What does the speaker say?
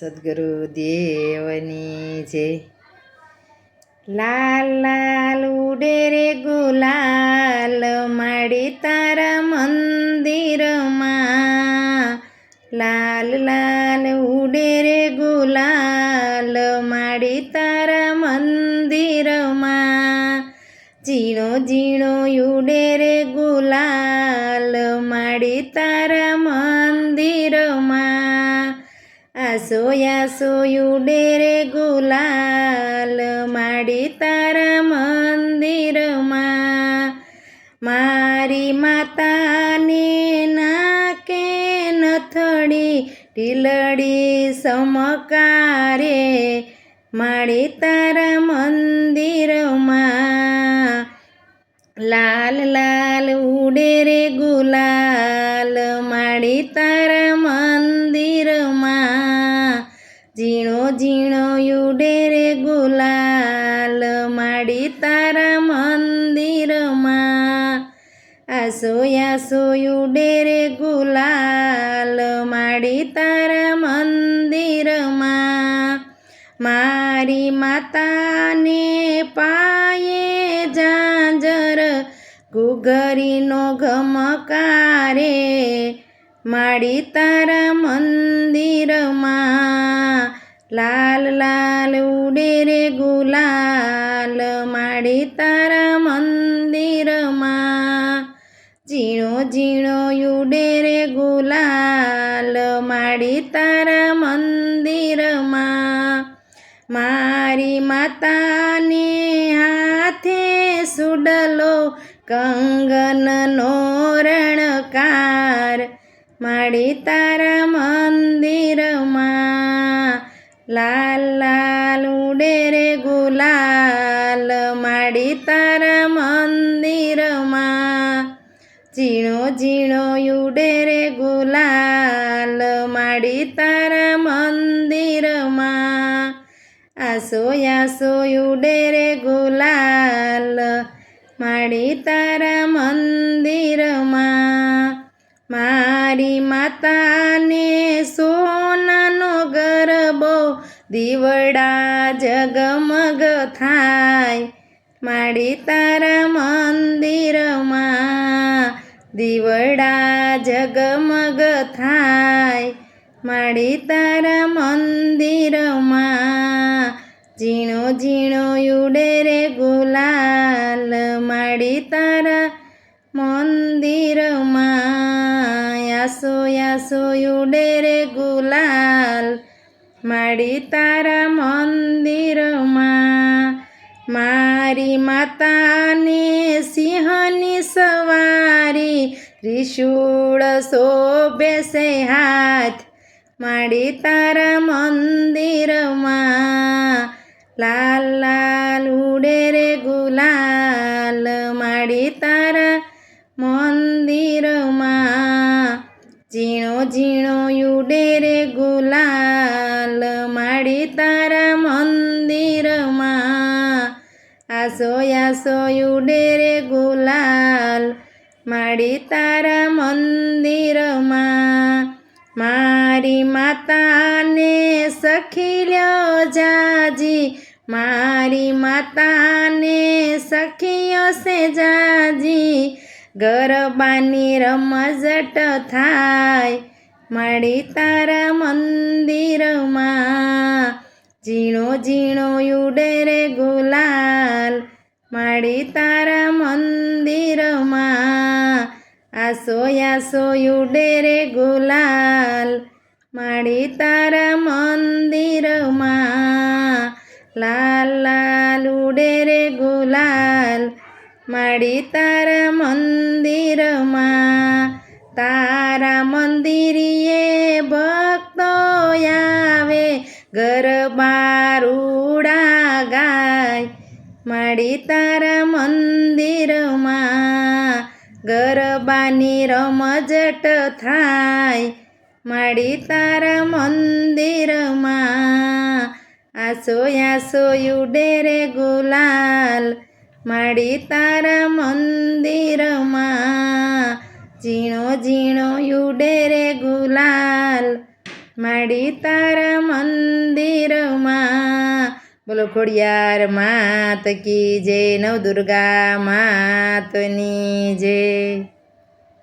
સદગુરુ દેવની જય લાલ લાલ ઉડે રે ગુલાલ, માડી તારા મંદિરમાં. લાલ લાલ ઉડે રે ગુલાલ, માડી તારા મંદિરમાં. ઝીણો ઝીણો ઉડે રે ગુલાલ, માડી તારા મંદિરમાં. આસો યાસો ઉડે રે ગુલાલ માડી તારા મંદિરમાં મારી માતાને નાકે નથડી ઢીલડી સમકારે માડી તારા મંદિરમાં લાલ લાલ ઉડે રે ગુલાલ માડી તારા મંદિરમાં ઝીણો ઝીણો ઉડે રે ગુલાલ, માડી તારા મંદિરમાં. આસો યાસો ઉડે રે ગુલાલ, માડી તારા મંદિરમાં. મારી માતાને પાયે જાંજર ઘૂઘરીનો ઘમકારે માડી તારા મંદિરમાં લાલ લાલ ઉડે રે ગુલાલ માડી તારા મંદિરમાં. ઝીણો ઝીણો ઉડે રે ગુલાલ માડી તારા મંદિરમાં. મારી માતાને હાથે સુડલો કંગનનો રણકાર માડી તારા મંદિરમાં. લાલ લાલ ઉડે રે ગુલાલ, માડી તારા મંદિરમાં. ઝીણો ઝીણો ઉડે રે ગુલાલ, માડી તારા મંદિરમાં. આસો આસો ઉડે રે ગુલાલ, માડી તારા મંદિરમાં. મારી માતાને દીવડા જગમગ થાય. માડી તારા મંદિરમાં દીવડા જગમગ થાય. માડી તારા મંદિરમાં ઝીણો ઝીણો ઉડે રે ગુલાલ. માડી તારા મંદિરમાં યાસો યાસો ઉડે રે ગુલાલ. માડી તારા મંદિરમાં, મારી માતાને સિંહની સવારી, ત્રિશુળ શોભે છે હાથ. માડી તારા મંદિરમાં, લાલ લાલ ઉડે રે ગુલાલ. માડી તારા મંદિરમાં, ઝીણો ઝીણો ઉડે રે ગુલાલ. ઉડે રે ગુલાલ માડી તારા મંદિરમાં મારી માતાને સખી લ્યો જાજી મારી માતાને સખીઓ સે જાજી ગરબાની રમઝટ થાય માડી તારા મંદિરમાં ઝીણો ઝીણો યુડે રે ગુલાલ માડી તારા મંદિરમાં આસો આસો ઉડે રે ગુલાલ. માડી તારા મંદિરમાં લાલ લાલ ઉડે રે ગુલાલ. માડી તારા મંદિરમાં તારા મંદિરીએ ભક્તો આવે ગરબા રૂડા ગાય માડી તારા મંદિરમાં ગરબાની રમઝટ થાય. માડી તારા મંદિરમાં આસો આસો ઉડે રે ગુલાલ. માડી તારા મંદિરમાં ઝીણો ઝીણો ઉડે રે ગુલાલ. માડી તારા મંદિરમાં બોલો ખોડિયાર માત કી જય નવદુર્ગા માતની જય.